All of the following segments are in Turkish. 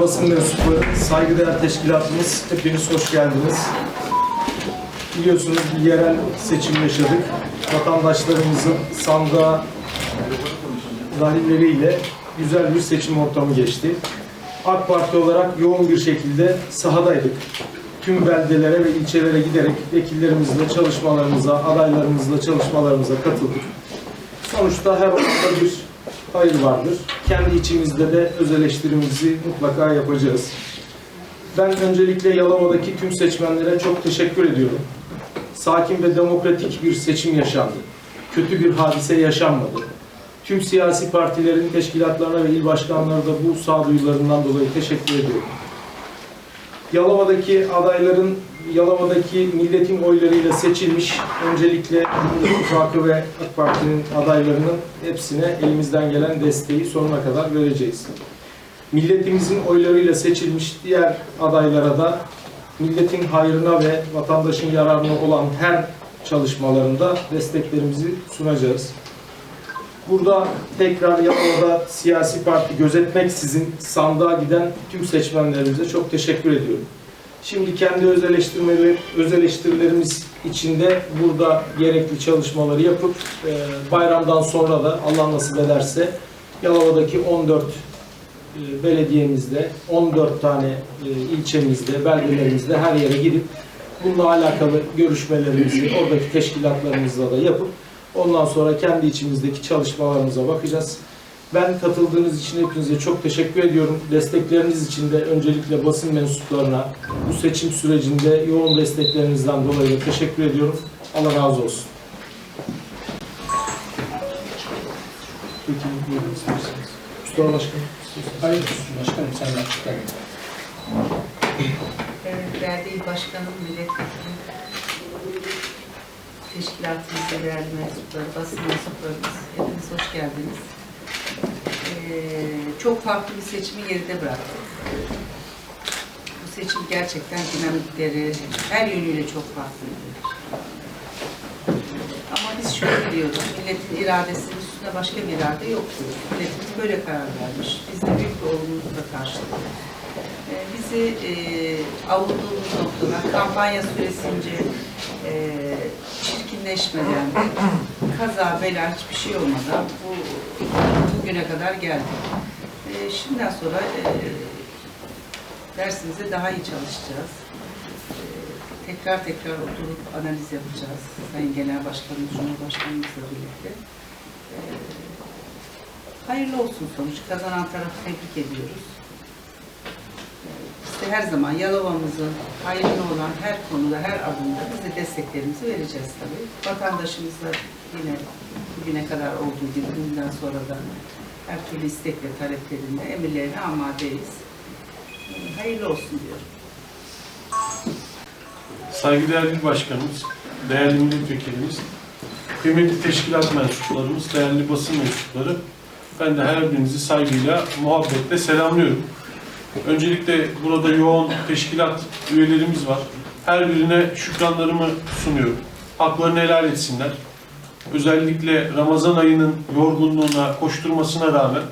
basın mensupları, saygıdeğer teşkilatımız, hepiniz hoş geldiniz. Biliyorsunuz bir yerel seçim yaşadık. Vatandaşlarımızın sandığa dahilleriyle güzel bir seçim ortamı geçti. AK Parti olarak yoğun bir şekilde sahadaydık. Tüm beldelere ve ilçelere giderek vekillerimizle çalışmalarımıza, adaylarımızla çalışmalarımıza katıldık. Sonuçta her ortada bir hayır vardır. Kendi içimizde de öz eleştirimizi mutlaka yapacağız. Ben öncelikle Yalova'daki tüm seçmenlere çok teşekkür ediyorum. Sakin ve demokratik bir seçim yaşandı. Kötü bir hadise yaşanmadı. Tüm siyasi partilerin teşkilatlarına ve il başkanlarına da bu sağduyularından dolayı teşekkür ediyorum. Yalova'daki adayların Yalova'daki milletin oylarıyla seçilmiş öncelikle İttifakı ve AK Parti'nin adaylarının hepsine elimizden gelen desteği sonuna kadar vereceğiz. Milletimizin oylarıyla seçilmiş diğer adaylara da milletin hayrına ve vatandaşın yararına olan her çalışmalarında desteklerimizi sunacağız. Burada tekrar Yalova'da siyasi parti gözetmeksizin sandığa giden tüm seçmenlerimize çok teşekkür ediyorum. Şimdi kendi öz, eleştirmeleri, öz eleştirilerimiz içinde burada gerekli çalışmaları yapıp e, bayramdan sonra da Allah nasip ederse Yalova'daki 14 e, belediyemizde, 14 tane e, ilçemizde, beldelerimizde her yere gidip bununla alakalı görüşmelerimizi oradaki teşkilatlarımızla da yapıp ondan sonra kendi içimizdeki çalışmalarımıza bakacağız. Ben katıldığınız için hepinize çok teşekkür ediyorum. Destekleriniz için de öncelikle basın mensuplarına bu seçim sürecinde yoğun desteklerinizden dolayı teşekkür ediyorum. Allah razı olsun. Peki, buyurun isterseniz. Mustafa Başkanım. Hayır başkanım sen açıkla. Evet, değerli il başkanım, milletvekili, teşkilatımızda değerli mensupları, basın mensuplarımız, hepiniz hoş geldiniz. Ee, çok farklı bir seçimi geride bıraktık. Bu seçim gerçekten dinamikleri her yönüyle çok farklıydı. Ama biz şunu biliyorduk, milletin iradesinin üstünde başka bir irade yoktu. Milletimiz böyle karar vermiş. Biz de büyük bir olumlulukla karşıladık. Ee, bizi e, avuttuğumuz noktada kampanya süresince e, çirkinleşmeden, kaza, bela hiçbir şey olmadan bu bugüne kadar geldik. E, şimdiden sonra e, dersimize daha iyi çalışacağız. E, tekrar tekrar oturup analiz yapacağız. Sayın Genel Başkanımız, Cumhurbaşkanımızla birlikte. E, hayırlı olsun sonuç. Kazanan tarafı tebrik ediyoruz. De her zaman Yalova'mızın hayrına olan her konuda, her adımda biz de desteklerimizi vereceğiz tabii. Vatandaşımızla yine bugüne kadar olduğu gibi bundan sonra da her türlü istek ve taleplerinde emirlerine amadeyiz. Hayırlı olsun diyorum. Saygıdeğer il başkanımız, değerli milletvekilimiz, kıymetli teşkilat mensuplarımız, değerli basın mensupları, ben de her birinizi saygıyla, muhabbetle selamlıyorum. Öncelikle burada yoğun teşkilat üyelerimiz var. Her birine şükranlarımı sunuyorum. Haklarını helal etsinler. Özellikle Ramazan ayının yorgunluğuna, koşturmasına rağmen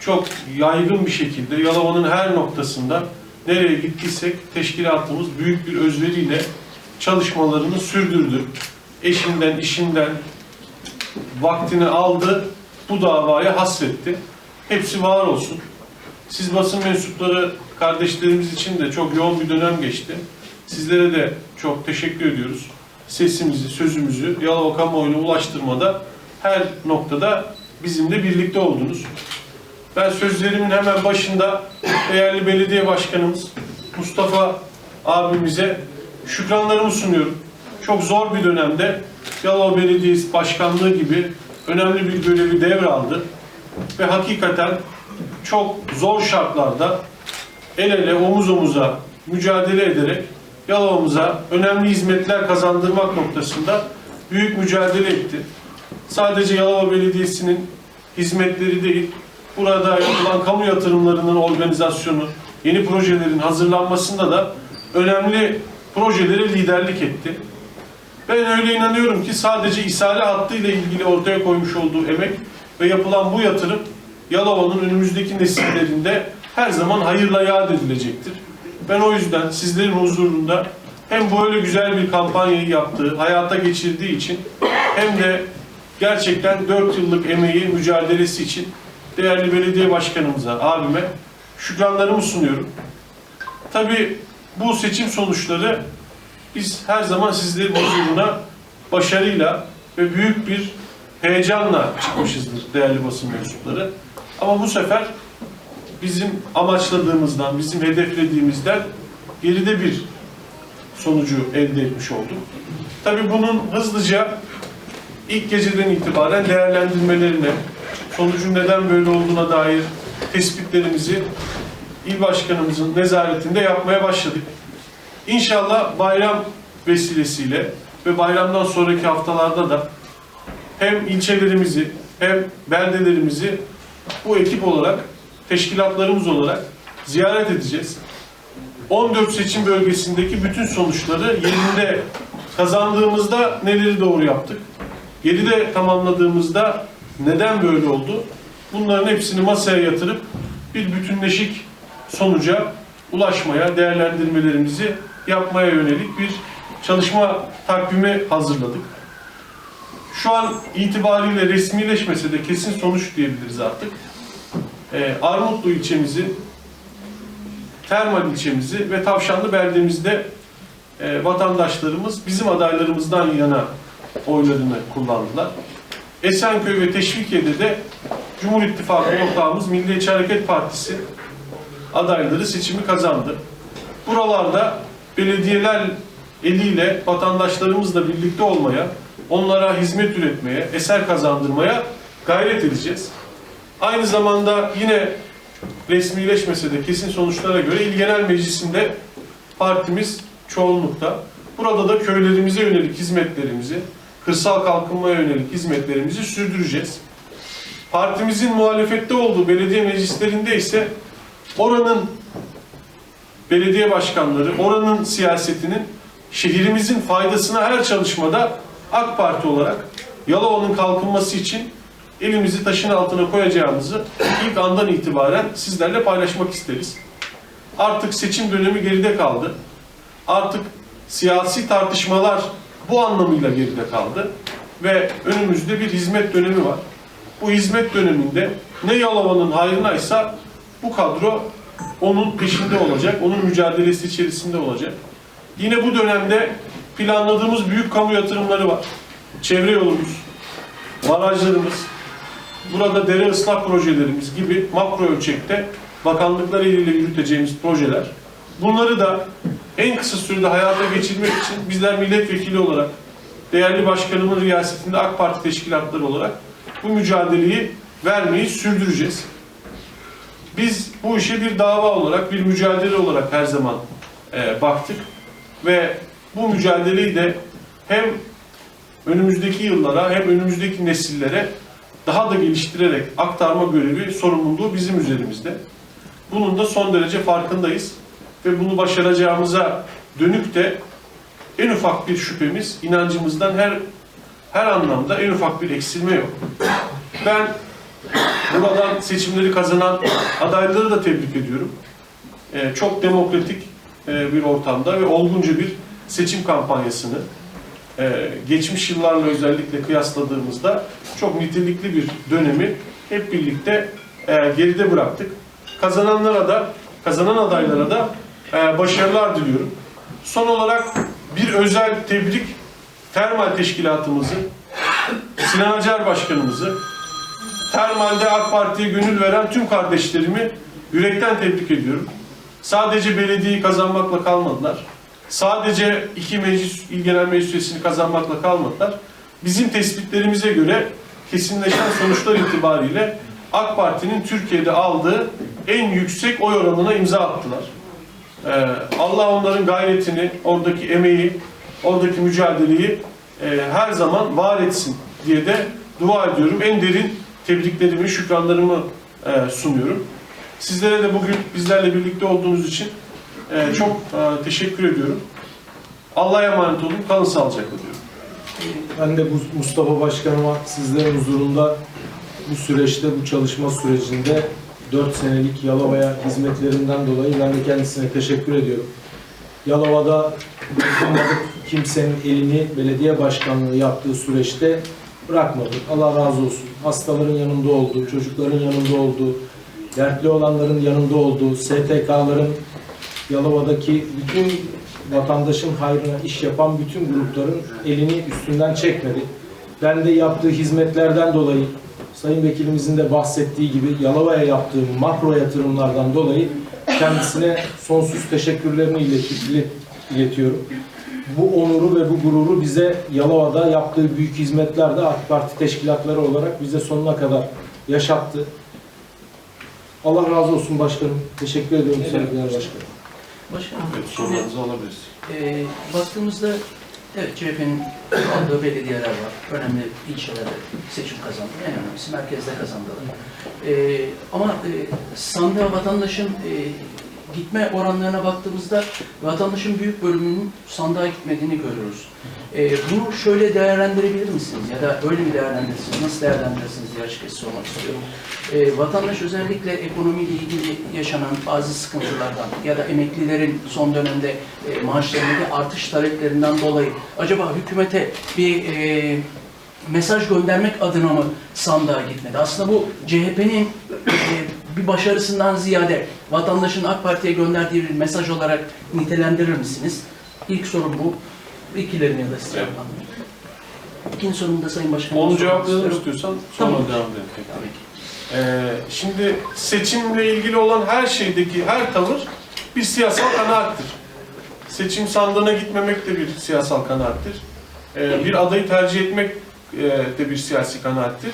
çok yaygın bir şekilde Yalova'nın her noktasında nereye gittiysek teşkilatımız büyük bir özveriyle çalışmalarını sürdürdü. Eşinden, işinden vaktini aldı, bu davaya hasretti. Hepsi var olsun. Siz basın mensupları kardeşlerimiz için de çok yoğun bir dönem geçti. Sizlere de çok teşekkür ediyoruz. Sesimizi, sözümüzü Yalova kamuoyuna ulaştırmada her noktada bizimle birlikte oldunuz. Ben sözlerimin hemen başında değerli belediye başkanımız Mustafa abimize şükranlarımı sunuyorum. Çok zor bir dönemde Yalova Belediyesi Başkanlığı gibi önemli bir görevi devraldı. Ve hakikaten çok zor şartlarda el ele omuz omuza mücadele ederek Yalova'mıza önemli hizmetler kazandırmak noktasında büyük mücadele etti. Sadece Yalova Belediyesi'nin hizmetleri değil, burada yapılan kamu yatırımlarının organizasyonu, yeni projelerin hazırlanmasında da önemli projelere liderlik etti. Ben öyle inanıyorum ki sadece isale hattı ile ilgili ortaya koymuş olduğu emek ve yapılan bu yatırım Yalova'nın önümüzdeki nesillerinde her zaman hayırla yad edilecektir. Ben o yüzden sizlerin huzurunda hem böyle güzel bir kampanyayı yaptığı, hayata geçirdiği için hem de gerçekten 4 yıllık emeği, mücadelesi için değerli belediye başkanımıza, abime şükranlarımı sunuyorum. Tabii bu seçim sonuçları biz her zaman sizlerin huzuruna başarıyla ve büyük bir heyecanla çıkmışızdır değerli basın mensupları. Ama bu sefer bizim amaçladığımızdan, bizim hedeflediğimizden geride bir sonucu elde etmiş olduk. Tabii bunun hızlıca ilk geceden itibaren değerlendirmelerine, sonucun neden böyle olduğuna dair tespitlerimizi il başkanımızın nezaretinde yapmaya başladık. İnşallah bayram vesilesiyle ve bayramdan sonraki haftalarda da hem ilçelerimizi hem beldelerimizi bu ekip olarak, teşkilatlarımız olarak ziyaret edeceğiz. 14 seçim bölgesindeki bütün sonuçları yerinde kazandığımızda neleri doğru yaptık, geride tamamladığımızda neden böyle oldu, bunların hepsini masaya yatırıp bir bütünleşik sonuca ulaşmaya, değerlendirmelerimizi yapmaya yönelik bir çalışma takvimi hazırladık. Şu an itibariyle resmileşmese de kesin sonuç diyebiliriz artık. Ee, Armutlu ilçemizi, Termal ilçemizi ve Tavşanlı beldemizde e, vatandaşlarımız bizim adaylarımızdan yana oylarını kullandılar. Esenköy ve Teşvikiye'de de Cumhur İttifakı ortağımız Milliyetçi Hareket Partisi adayları seçimi kazandı. Buralarda belediyeler eliyle vatandaşlarımızla birlikte olmaya, onlara hizmet üretmeye, eser kazandırmaya gayret edeceğiz. Aynı zamanda yine resmileşmese de kesin sonuçlara göre İl Genel Meclisi'nde partimiz çoğunlukta. Burada da köylerimize yönelik hizmetlerimizi, kırsal kalkınmaya yönelik hizmetlerimizi sürdüreceğiz. Partimizin muhalefette olduğu belediye meclislerinde ise oranın belediye başkanları, oranın siyasetinin şehrimizin faydasına her çalışmada AK Parti olarak Yalova'nın kalkınması için elimizi taşın altına koyacağımızı ilk andan itibaren sizlerle paylaşmak isteriz. Artık seçim dönemi geride kaldı. Artık siyasi tartışmalar bu anlamıyla geride kaldı. Ve önümüzde bir hizmet dönemi var. Bu hizmet döneminde ne Yalova'nın hayrınaysa bu kadro onun peşinde olacak, onun mücadelesi içerisinde olacak. Yine bu dönemde planladığımız büyük kamu yatırımları var. Çevre yolumuz, barajlarımız, burada dere ıslah projelerimiz gibi makro ölçekte bakanlıklar eliyle yürüteceğimiz projeler. Bunları da en kısa sürede hayata geçirmek için bizler milletvekili olarak, değerli başkanımın riyasetinde AK Parti teşkilatları olarak bu mücadeleyi vermeyi sürdüreceğiz. Biz bu işe bir dava olarak, bir mücadele olarak her zaman e, baktık ve bu mücadeleyi de hem önümüzdeki yıllara hem önümüzdeki nesillere daha da geliştirerek aktarma görevi, sorumluluğu bizim üzerimizde. Bunun da son derece farkındayız ve bunu başaracağımıza dönük de en ufak bir şüphemiz, inancımızdan her her anlamda en ufak bir eksilme yok. Ben buradan seçimleri kazanan adayları da tebrik ediyorum. Ee, çok demokratik e, bir ortamda ve olgunca bir seçim kampanyasını e, geçmiş yıllarla özellikle kıyasladığımızda çok nitelikli bir dönemi hep birlikte e, geride bıraktık. Kazananlara da, kazanan adaylara da e, başarılar diliyorum. Son olarak bir özel tebrik Termal Teşkilatımızı, Sinan Acar Başkanımızı, Termal'de AK Parti'ye gönül veren tüm kardeşlerimi yürekten tebrik ediyorum. Sadece belediyeyi kazanmakla kalmadılar. Sadece iki meclis, il genel meclis üyesini kazanmakla kalmadılar. Bizim tespitlerimize göre kesinleşen sonuçlar itibariyle AK Parti'nin Türkiye'de aldığı en yüksek oy oranına imza attılar. Ee, Allah onların gayretini, oradaki emeği, oradaki mücadeleyi e, her zaman var etsin diye de dua ediyorum. En derin tebriklerimi, şükranlarımı e, sunuyorum. Sizlere de bugün bizlerle birlikte olduğunuz için e, çok e, teşekkür ediyorum. Allah'a emanet olun, kalın sağlıcakla diyorum. Ben de bu Mustafa Başkanıma sizlerin huzurunda bu süreçte, bu çalışma sürecinde 4 senelik Yalova'ya hizmetlerinden dolayı ben de kendisine teşekkür ediyorum. Yalova'da kimsenin elini belediye başkanlığı yaptığı süreçte bırakmadı. Allah razı olsun. Hastaların yanında oldu, çocukların yanında oldu, dertli olanların yanında oldu, STK'ların Yalova'daki bütün vatandaşın hayrına iş yapan bütün grupların elini üstünden çekmedi. Ben de yaptığı hizmetlerden dolayı, Sayın Vekilimizin de bahsettiği gibi Yalova'ya yaptığı makro yatırımlardan dolayı kendisine sonsuz ilet- iletiyorum. Bu onuru ve bu gururu bize Yalova'da yaptığı büyük hizmetlerde AK Parti teşkilatları olarak bize sonuna kadar yaşattı. Allah razı olsun başkanım. Teşekkür ediyorum Evet. saygıdeğer başkanım. Başkanım, Evet, sorularınızı alabiliriz. e, baktığımızda evet CHP'nin aldığı belediyeler var. Önemli ilçelerde seçim kazandı. En önemlisi merkezde kazandılar. E, ama e, sandığa vatandaşın e, gitme oranlarına baktığımızda vatandaşın büyük bölümünün sandığa gitmediğini görüyoruz. E, bunu şöyle değerlendirebilir misiniz? Ya da öyle mi değerlendirirsiniz? Nasıl değerlendirirsiniz diye açıkçası sormak istiyorum. E, vatandaş özellikle ekonomiyle ilgili yaşanan bazı sıkıntılardan ya da emeklilerin son dönemde e, maaşlarındaki artış taleplerinden dolayı acaba hükümete bir e, mesaj göndermek adına mı sandığa gitmedi? Aslında bu CHP'nin e, bir başarısından ziyade vatandaşın AK Parti'ye gönderdiği bir mesaj olarak nitelendirir misiniz? İlk sorum bu. İkilerini ya da size Evet. İkinci sorumu da Sayın Başkanım. Onu cevaplayalım istiyorsan sonra Tamam. devam edelim. Ee, şimdi seçimle ilgili olan her şeydeki her tavır bir siyasal kanaattir. Seçim sandığına gitmemek de bir siyasal kanaattir. Ee, bir adayı tercih etmek e, de bir siyasi kanaattir.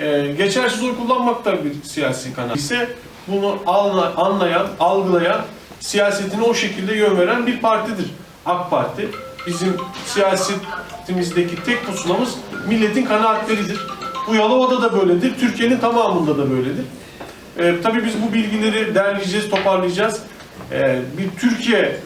Ee, geçersiz oy kullanmak da bir siyasi kanaat. ise bunu anla- anlayan, algılayan, siyasetine o şekilde yön veren bir partidir. AK Parti. Bizim siyasetimizdeki tek pusulamız milletin kanaatleridir. Bu Yalova'da da böyledir, Türkiye'nin tamamında da böyledir. Ee, tabii biz bu bilgileri derleyeceğiz, toparlayacağız. Ee, bir Türkiye e,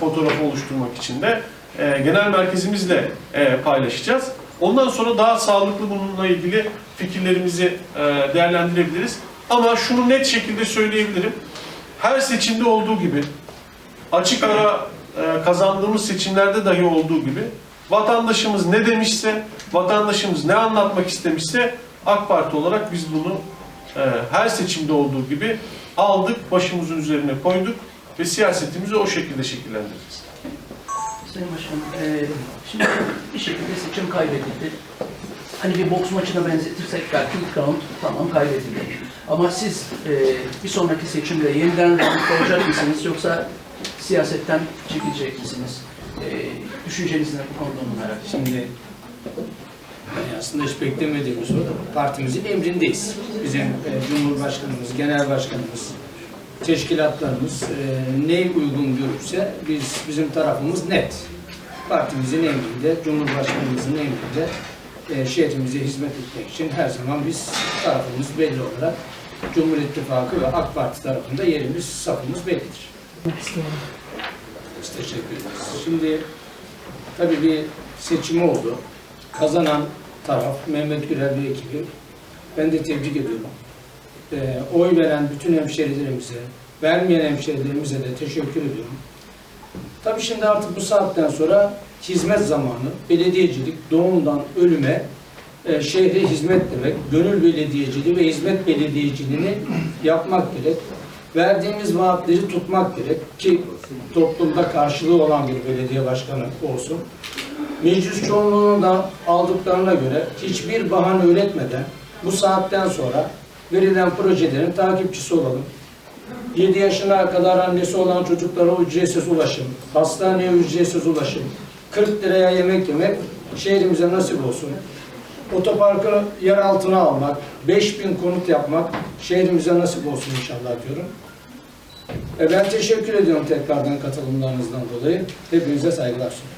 fotoğrafı oluşturmak için de e, genel merkezimizle e, paylaşacağız. Ondan sonra daha sağlıklı bununla ilgili fikirlerimizi e, değerlendirebiliriz. Ama şunu net şekilde söyleyebilirim. Her seçimde olduğu gibi, açık ara e, kazandığımız seçimlerde dahi olduğu gibi vatandaşımız ne demişse, vatandaşımız ne anlatmak istemişse AK Parti olarak biz bunu e, her seçimde olduğu gibi aldık, başımızın üzerine koyduk ve siyasetimizi o şekilde şekillendireceğiz. Sayın Başkanım, eee, şimdi bir şekilde seçim kaybedildi. Hani bir boks maçına benzetirsek belki ilk round tamam kaybedildi. Ama siz eee, bir sonraki seçimde yeniden round olacak mısınız yoksa siyasetten çekilecek misiniz? Eee düşünceniz ne bu konuda onu. Şimdi yani aslında hiç beklemediğimiz soru. Partimizin emrindeyiz. Bizim e, Cumhurbaşkanımız, Genel Başkanımız, teşkilatlarımız e, neyi uygun görürse biz bizim tarafımız net. Partimizin emrinde, Cumhurbaşkanımızın emrinde e, şehrimize hizmet etmek için her zaman biz tarafımız belli olarak Cumhur İttifakı ve AK Parti tarafında yerimiz, safımız bellidir. Biz teşekkür ederiz. Şimdi tabii bir seçim oldu. Kazanan taraf Mehmet Gürel ve ekibi. Ben de tebrik ediyorum. Ee, oy veren bütün hemşerilerimize, vermeyen hemşerilerimize de teşekkür ediyorum. Tabii şimdi artık bu saatten sonra hizmet zamanı, belediyecilik doğumdan ölüme e, şehre hizmet demek, gönül belediyeciliği ve hizmet belediyeciliğini yapmak gerek. Verdiğimiz vaatleri tutmak gerek ki toplumda karşılığı olan bir belediye başkanı olsun. Meclis çoğunluğunu da aldıklarına göre hiçbir bahane üretmeden bu saatten sonra verilen projelerin takipçisi olalım. 7 yaşına kadar annesi olan çocuklara ücretsiz ulaşım, hastaneye ücretsiz ulaşım, 40 liraya yemek yemek şehrimize nasip olsun. Otoparkı yer altına almak, 5000 konut yapmak şehrimize nasip olsun inşallah diyorum. E ben teşekkür ediyorum tekrardan katılımlarınızdan dolayı. Hepinize saygılar sunuyorum.